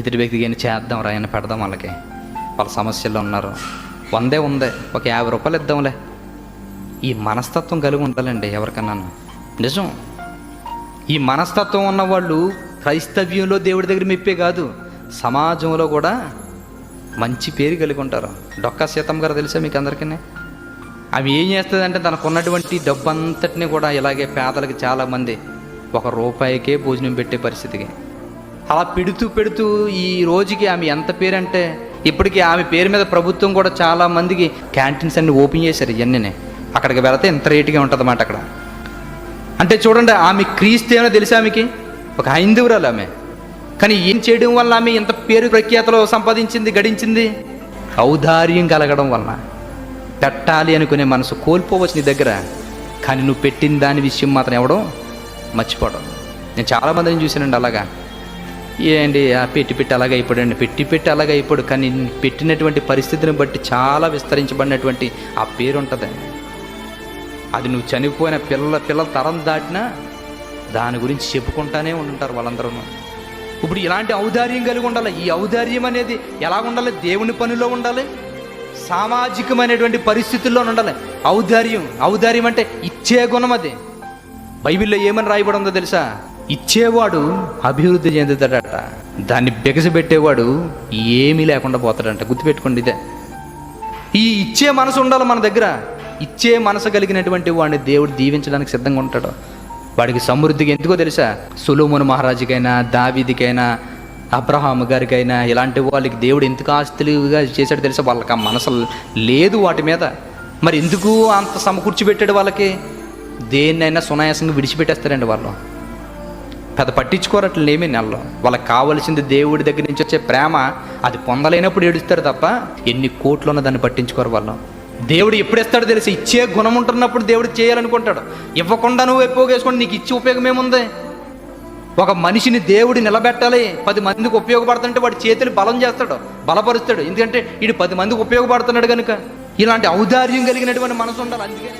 ఎదుటి వ్యక్తికి ఏమైనా చేద్దాం రాయన పెడదాం వాళ్ళకి. వాళ్ళ సమస్యల్లో ఉన్నారు. వందే ఉందే. ఒక యాభై రూపాయలు ఇద్దాంలే. ఈ మనస్తత్వం కలిగి ఉండాలండి ఎవరికన్నాను. నిజం. ఈ మనస్తత్వం ఉన్నవాళ్ళు క్రైస్తవ్యంలో దేవుడి దగ్గర మెప్పే కాదు సమాజంలో కూడా మంచి పేరు కలిగి ఉంటారు. డొక్కా సీతమ్మ గారు తెలుసా మీకు అందరికీ అవి ఏం చేస్తుందంటే తనకున్నటువంటి డబ్బు అంతటిని కూడా ఇలాగే పేదలకు చాలామంది ఒక రూపాయికే భోజనం పెట్టే పరిస్థితికి. అలా పెడుతూ పెడుతూ ఈ రోజుకి ఆమె ఎంత పేరు అంటే ఇప్పటికీ ఆమె పేరు మీద ప్రభుత్వం కూడా చాలా మందికి క్యాంటీన్స్ అన్ని ఓపెన్ చేశారు ఇవన్నీ అక్కడికి వెళితే ఎంత రేటుగా ఉంటుంది అన్నమాట అక్కడ. అంటే చూడండి ఆమె క్రీస్తు ఏమో తెలుసా ఆమెకి? ఒక హైందవురాలు ఆమె. కానీ ఏం చేయడం వల్ల ఆమె ఇంత పేరు ప్రఖ్యాతలో సంపాదించింది గడించింది? ఔదార్యం కలగడం వలన. పెట్టాలి అనుకునే మనసు కోల్పోవచ్చు నీ దగ్గర. కానీ నువ్వు పెట్టిన దాని విషయం మాత్రం ఎవడం మర్చిపోవడం. నేను చాలామందిని చూశానండి అలాగా. ఏంటి ఆ పెట్టి పెట్టి అలాగ అయిపోయాడు పెట్టి పెట్టి అలాగ అయిపోయాడు. కానీ పెట్టినటువంటి పరిస్థితిని బట్టి చాలా విస్తరించబడినటువంటి ఆ పేరు ఉంటుంది. అది నువ్వు చనిపోయిన పిల్లల పిల్లల తరం దాటినా దాని గురించి చెప్పుకుంటానే ఉంటుంటారు వాళ్ళందరూ ఇప్పుడు ఇలాంటి ఔదార్యం కలిగి ఉండాలి. ఈ ఔదార్యం అనేది ఎలా ఉండాలి? దేవుని పనిలో ఉండాలి? సామాజికమైనటువంటి పరిస్థితుల్లో ఉండాలి. ఔదార్యం ఔదార్యం అంటే ఇచ్చే గుణం అది. బైబిల్లో ఏమని రాయబడి ఉందో తెలుసా? ఇచ్చేవాడు అభివృద్ధి చెందుతాడట. దాన్ని బిగసబెట్టేవాడు ఏమీ లేకుండా పోతాడంట. గుర్తుపెట్టుకోండి ఇదే. ఈ ఇచ్చే మనసు ఉండాలి మన దగ్గర. ఇచ్చే మనసు కలిగినటువంటి వాడిని దేవుడు దీవించడానికి సిద్ధంగా ఉంటాడు. వాడికి సమృద్ధిగా ఎందుకో తెలుసా? సులోమును మహారాజుకైనా దావీదికైనా అబ్రహాం గారికైనా ఇలాంటి వాళ్ళకి దేవుడు ఎందుకు ఆస్తులుగా చేశాడు తెలుసా? వాళ్ళకి ఆ మనసు లేదు వాటి మీద. మరి ఎందుకు అంత సమకూర్చి పెట్టాడు వాళ్ళకి? దేన్నైనా సునాయాసంగా విడిచిపెట్టేస్తారండి వాళ్ళు. పెద్ద పట్టించుకోరట్లు ఏమీ నెలలో. వాళ్ళకి కావలసింది దేవుడి దగ్గర నుంచి వచ్చే ప్రేమ అది పొందలేనప్పుడు ఏడుస్తారు తప్ప ఎన్ని కోట్లు ఉన్న దాన్ని పట్టించుకోరు వాళ్ళు. దేవుడు ఎప్పుడు ఇస్తాడో తెలిసి? ఇచ్చే గుణం ఉంటున్నప్పుడు దేవుడు చేయాలనుకుంటాడు. ఇవ్వకుండా నువ్వు ఎప్పుగేసుకొని నీకు ఇచ్చే ఉపయోగం ఏముంది? ఒక మనిషిని దేవుడు నిలబెట్టాలి పది మందికి ఉపయోగపడుతుంటే వాడి చేతులు బలం చేస్తాడు బలపరుస్తాడు. ఎందుకంటే ఇది పది మందికి ఉపయోగపడుతున్నాడు కనుక. ఇలాంటి ఔదార్యం కలిగినటువంటి మనసు ఉండాలి. అందుకే